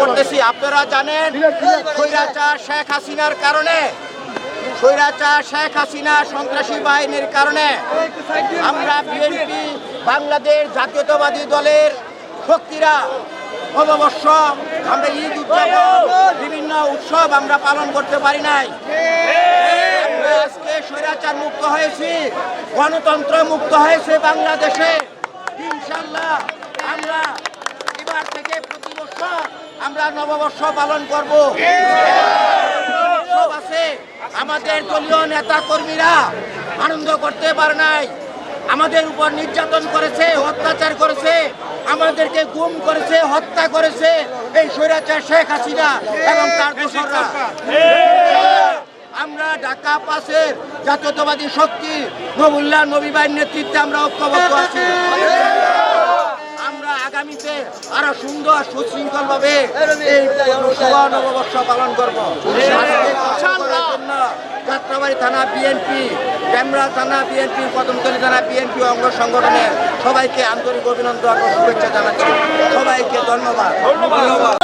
করতেছি। আপনারা জানেন, স্বৈরাচার শেখ হাসিনার কারণে, স্বৈরাচার শেখ হাসিনা সন্ত্রাসী বাহিনীর কারণে আমরা বিএনপি, বাংলাদেশ জাতীয়তাবাদী দলের শক্তিরা নববর্ষ আমরা ঈদ উদযাপন, বিভিন্ন উৎসব আমরা পালন করতে পারি নাই। আজকে স্বৈরাচার মুক্ত হয়েছি, গণতন্ত্র মুক্ত হয়েছে বাংলাদেশে। ইনশাল্লাহ আমরা নববর্ষ পালন করব। উৎসব আছে। আমাদের দলীয় নেতা কর্মীরা আনন্দ করতে পারে নাই। আমাদের উপর নির্যাতন করেছে, অত্যাচার করেছে, আমাদেরকে গুম করেছে, হত্যা করেছে এই স্বৈরাচার শেখ হাসিনা এবং তার দোসররা। আমরা ঢাকা পাশের জাতীয়তাবাদী শক্তি নবুল্লাহ নবীবাইয়ের নেতৃত্বে আমরা ঐক্যবদ্ধ আছি। আগামীতে আরও সুন্দর সুশৃঙ্খল ভাবে এই নববর্ষ পালন করব। যাত্রাবাড়ি থানা বিএনপি ক্যামরা থানা বিএনপি কদমতলী থানা বিএনপি অঙ্গ সংগঠনের সবাইকে আন্তরিক অভিনন্দন ও শুভেচ্ছা জানাচ্ছি। সবাইকে ধন্যবাদ। ধন্যবাদ।